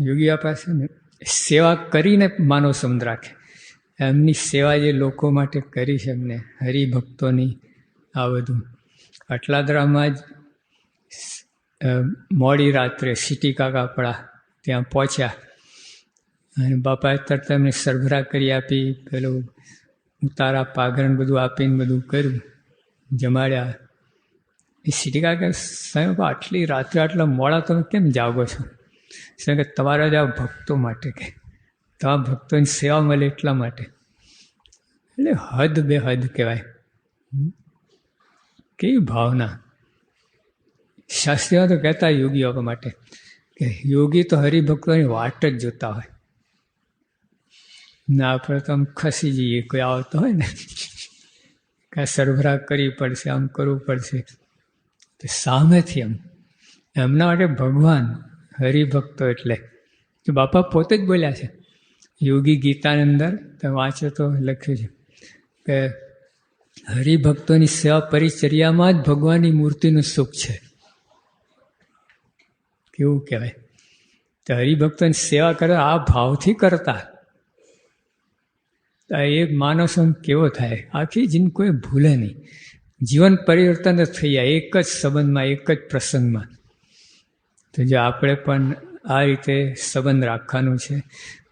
યોગીઓ પાસે ને, સેવા કરીને માનવ સંબંધ રાખે. એમની સેવા જે લોકો માટે કરી છે એમને, હરિભક્તોની આ બધું. અટલાદરામાં જ મોડી રાત્રે સિટી કાકા પડા ત્યાં પહોંચ્યા. અને બાપાએ તરત એમને સરભરા કરી આપી, પેલું ઉતારા પાઘરણ બધું આપીને બધું કર્યું, જમાડ્યા. એ સિટી કાકા સાહેબ, આટલી રાત્રે આટલા મોડા તમે કેમ જાગો છો? સાહેબ કે તમારા જ આ ભક્તો માટે કે? તમારા ભક્તોની સેવા મળે એટલા માટે. એટલે હદ બે હદ કહેવાય. કેવી ભાવના. શાસ્ત્રીઓ તો કહેતા યોગીઓ માટે કે યોગી તો હરિભક્તોની વાટ જ જોતા હોય. ના, આપણે તો આમ ખસી જઈએ, કોઈ આવતો હોય ને. કાંઈ સરભરા કરવી પડશે, આમ કરવું પડશે. તો સામેથી એમ એમના માટે ભગવાન. હરિભક્તો એટલે. તો બાપા પોતે જ બોલ્યા છે. યોગી ગીતાની અંદર તમે વાંચો તો લખ્યું છે કે હરિભક્તોની સેવા પરિચર્યામાં જ ભગવાનની મૂર્તિનું સુખ છે. કેવું કહેવાય? તો હરિભક્તોની સેવા કરે આ ભાવથી કરતા. એ માનવ સંગ કેવો થાય? આખી જિંદગી કોઈ ભૂલે નહીં. જીવન પરિવર્તન જ થઈ જાય, એક જ સંબંધમાં, એક જ પ્રસંગમાં. તો જો આપણે પણ આ રીતે સંબંધ રાખવાનું છે.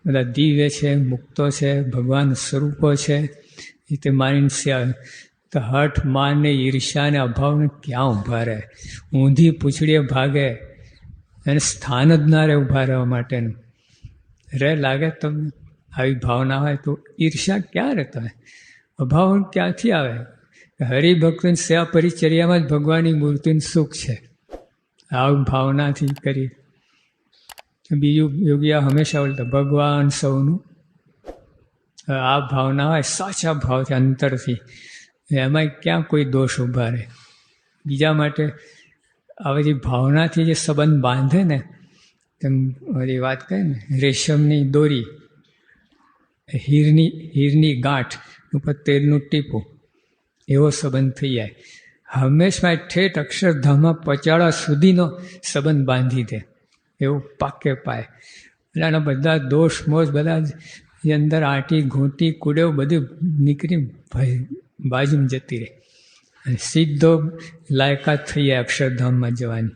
બધા દિવ્ય છે, મુક્તો છે, ભગવાન સ્વરૂપો છે. એ તે માનીને સેવા તો હઠ માન ને ઈર્ષ્યાને અભાવને ક્યાં ઊભા રહે? ઊંધી પૂછડીએ ભાગે એને સ્થાન જ ના રહે ઊભા રહેવા માટેનું. રે લાગે તમને? આવી ભાવના હોય તો ઈર્ષ્યા ક્યાં રહેતા હોય? અભાવ ક્યાંથી આવે? હરિભક્તની સેવા પરિચર્યામાં જ ભગવાનની મૂર્તિનું સુખ છે. આવી ભાવનાથી કરી. બીજું યોગીયા હંમેશા બોલતા, ભગવાન સૌનું. આ ભાવના હોય, સાચા ભાવથી, અંતરથી. એમાં ક્યાં કોઈ દોષ ઊભા રહે? બીજા માટે આવી જે ભાવનાથી જે સંબંધ બાંધે ને, તેમ ઓલી વાત કહે ને, રેશમની દોરી, હીરની હીરની ગાંઠ ઉપર તેલનું ટીપું, એવો સંબંધ થઈ જાય. હંમેશા ઠેઠ અક્ષરધામમાં પચાળા સુધીનો સંબંધ બાંધી દે. એવું પાકે પાય. એટલે આના બધા દોષ મોષ બધા જ અંદર આંટી, ઘૂંટી કુડેવ બધું નીકળી બાજુમાં જતી રહે. અને સીધો લાયકાત થઈ જાય અક્ષરધામમાં જવાની.